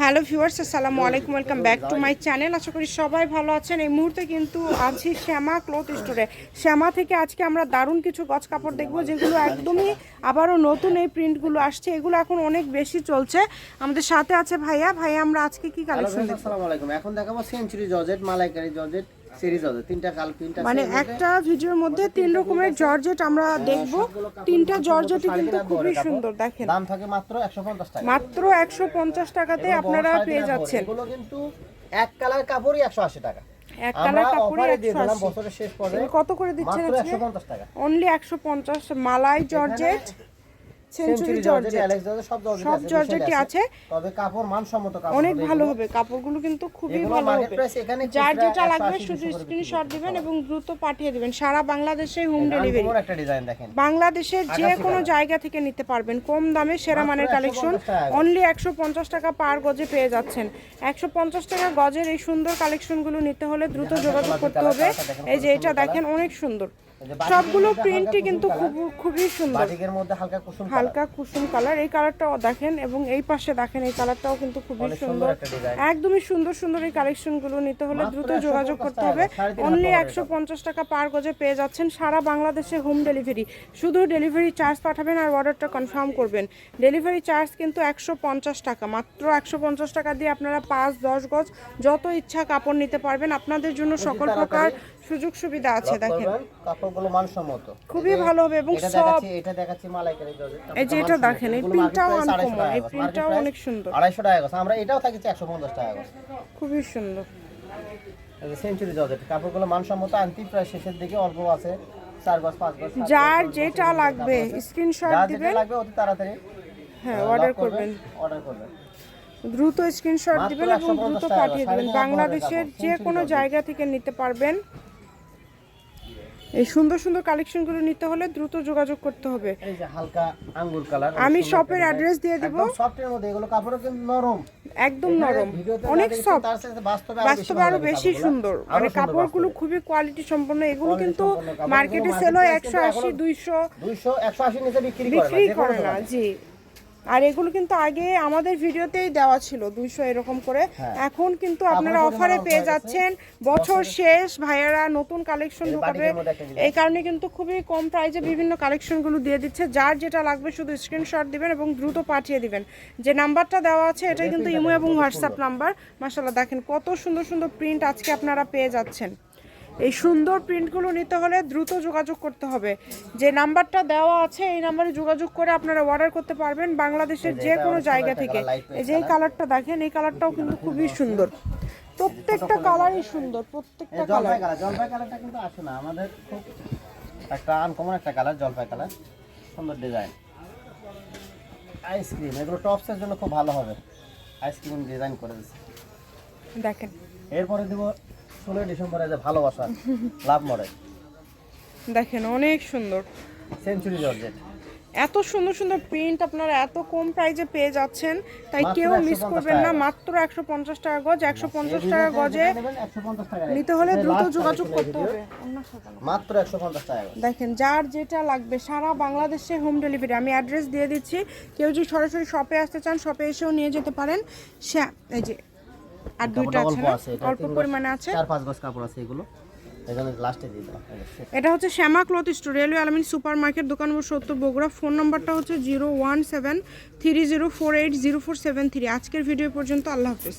Hello viewers, আসসালামু আলাইকুম, welcome back to my channel. আশা করি সবাই ভালো আছেন। এই মুহূর্তে কিন্তু আছি শ্যামা ক্লথ স্টোরে। শ্যামা থেকে আজকে আমরা দারুণ কিছু গছ কাপড় দেখব, যেগুলো একদমই আবারও নতুন এই প্রিন্টগুলো আসছে। এগুলো এখন অনেক বেশি চলছে। আমাদের সাথে আছে ভাইয়া। ভাইয়া, আমরা আজকে কি কালেকশন আসসালামু আলাইকুম। এখন দেখাবো সেঞ্চুরি জজেট মালাইকারি জর্জেট সিরিজ জর্জেট তিনটা কাল আছে মানে একটা ভিডিওর মধ্যে তিন রকমের জর্জেট আমরা দেখব। তিনটা জর্জেটই কিন্তু খুবই সুন্দর দেখেন। দাম থাকে মাত্র 150 টাকা। মাত্র একশো পঞ্চাশ টাকাতে আপনারা পেয়ে যাচ্ছেন। এগুলো কিন্তু এক কালার কাপড়ই 180 টাকা। এক কালার কাপড়ে বছরের শেষ কত করে দিচ্ছেন আজকে? 150 টাকা। অনলি একশো পঞ্চাশ মালাই জর্জেট। সেঞ্চুরি জর্জেট সব জর্জেটই আছে তবে কাপড় মানসম্মত কাপড় অনেক ভালো হবে। কাপড়গুলো কিন্তু খুবই ভালো হবে। যার যেটা লাগবে শুধু স্ক্রিনশট দিবেন এবং দ্রুত পাঠিয়ে দিবেন। সারা বাংলাদেশে হোম ডেলিভারি আনকমন একটা ডিজাইন দেখেন। বাংলাদেশের যে কোনো জায়গা থেকে নিতে পারবেন। কম দামে সেরা মানের কালেকশন অনলি একশো পঞ্চাশ টাকা পার গজে পেয়ে যাচ্ছেন। একশো পঞ্চাশ টাকা গজের এই সুন্দর কালেকশনগুলো নিতে হলে দ্রুত যোগাযোগ করতে হবে। এই যে এটা দেখেন অনেক সুন্দর। সবগুলো প্রিন্টই কিন্তু খুব খুবই সুন্দর। বাটিকের মধ্যে হালকা কুসুম কালার। হালকা কুসুম কালার। এই কালারটাও দেখেন এবং এই পাশে দেখেন এই কালারটাও কিন্তু খুবই সুন্দর একদমই সুন্দর সুন্দর এই কালেকশনগুলো নিতে হলে দ্রুত যোগাযোগ করতে হবে। অনলি একশো পঞ্চাশ টাকা পার গজে পেয়ে যাচ্ছেন সারা বাংলাদেশে হোম ডেলিভারি শুধু ডেলিভারি চার্জ পাঠাবেন আর অর্ডারটা কনফার্ম করবেন। ডেলিভারি চার্জ কিন্তু একশো পঞ্চাশ টাকা। মাত্র একশো পঞ্চাশ টাকা দিয়ে আপনারা পাঁচ দশ গজ যত ইচ্ছা কাপড় নিতে পারবেন। আপনাদের জন্য সকল প্রকার সুযোগ সুবিধা আছে দেখেন। কাপড়গুলো মানসম্মত। খুবই ভালো হবে এবং সব এটা দেখাচ্ছি মালাইকারি এই যে এটা দেখেন এই প্রিন্টটাও আনকমন এই প্রিন্টটাও অনেক সুন্দর। 250 টাকা। আমরা এটাও থাকছে 150 টাকা। খুবই সুন্দর। এই সেঞ্চুরি জর্জেট কাপড়গুলো মানসম্মত আনতি প্রায় শেষের দিকে অল্প আছে। চার গজ পাঁচ গজ যার যেটা লাগবে। স্ক্রিনশট দিবেন। লাগবে অতি তাড়াতাড়ি হ্যাঁ অর্ডার করবেন অর্ডার করবেন। দ্রুত স্ক্রিনশট দিবেন এবং দ্রুত পাঠিয়ে দিবেন। বাংলাদেশের যে কোনো জায়গা থেকে নিতে পারবেন। এই সুন্দর সুন্দর কালেকশনগুলো নিতে হলে দ্রুত যোগাযোগ করতে হবে। এই যে হালকা আঙ্গুর কালার আমি শপের অ্যাড্রেস দিয়ে দিব। সফটের মধ্যে এগুলো কাপড়ও কিন্তু নরম। একদম নরম। অনেক সফট বাস্তবে আরও বেশি সুন্দর। মানে কাপড়গুলো খুবই কোয়ালিটি সম্পন্ন। এগুলো কিন্তু মার্কেটে সেল হয় একশো আশি কিন্তু দুইশো। 200 180 নিচে বিক্রি বিক্রি করে না জি। আর এগুলো কিন্তু আগে আমাদের ভিডিওতেই দেওয়া ছিল দুইশো এরকম করে। হ্যাঁ। এখন কিন্তু আপনারা অফারে পেয়ে যাচ্ছেন। বছর শেষ ভাইয়ারা নতুন কালেকশন ঢুকাবে। এই কারণে কিন্তু খুবই কম প্রাইসে বিভিন্ন কালেকশনগুলো দিয়ে দিচ্ছে। যার যেটা লাগবে শুধু স্ক্রিনশট দিবেন এবং দ্রুত পাঠিয়ে দিবেন। যে নাম্বারটা দেওয়া আছে এটাই কিন্তু ইমো এবং হোয়াটসঅ্যাপ নাম্বার মাসাল্লাহ দেখেন কত সুন্দর সুন্দর প্রিন্ট আজকে আপনারা পেয়ে যাচ্ছেন। এই সুন্দর প্রিন্টগুলো নিতে হলে দ্রুত যোগাযোগ করতে হবে। যে নাম্বারটা দেওয়া আছে এই নাম্বারে যোগাযোগ করে আপনারা অর্ডার করতে পারবেন বাংলাদেশের যে কোনো জায়গা থেকে। এই যে এই কালারটা দেখেন এই কালারটাও কিন্তু খুবই সুন্দর। প্রত্যেকটা কালারই সুন্দর প্রত্যেকটা কালার জলপাই কালারটা কিন্তু আসে না। আমাদের খুব একটা আনকমন একটা কালার জলপাই কালার সুন্দর ডিজাইন আইসক্রিম এগুলো টপসের জন্য খুব ভালো হবে। আইসক্রিম ডিজাইন করে দিচ্ছে। দেখেন। এরপরে দিব ষোলোই ডিসেম্বরে যে ভালোবাসা লাভ মরে। দেখেন অনেক সুন্দর। Century georgette. এত সুন্দর সুন্দর প্রিন্ট আপনারা এত কম প্রাইজে পেয়ে যাচ্ছেন তাই কেউ মিস করবেন না মাত্র একশো পঞ্চাশ টাকা গজ একশো পঞ্চাশ টাকা গজে নিতে হলে দ্রুত যোগাযোগ করতে হবে। মাত্র একশো পঞ্চাশ টাকা দেখেন যার যেটা লাগবে সারা বাংলাদেশে হোম ডেলিভারি আমি অ্যাড্রেস দিয়ে দিচ্ছি। কেউ যদি সরাসরি শপে আসতে চান শপে এসেও নিয়ে যেতে পারেন। শ্যা- এই যে আর দুইটা আছে অল্প পরিমাণে আছে? চার পাঁচ গজ কাপড় আছে এগুলো। এখানে লাস্টে দিয়ে দিলাম এটা হচ্ছে Shyama cloth store railway Almin super market দোকান নম্বর সত্তর বগুড়া। ফোন নম্বরটা হচ্ছে zero one seven three zero four eight zero four seven three. আজকের ভিডিও পর্যন্ত আল্লাহ হাফিজ।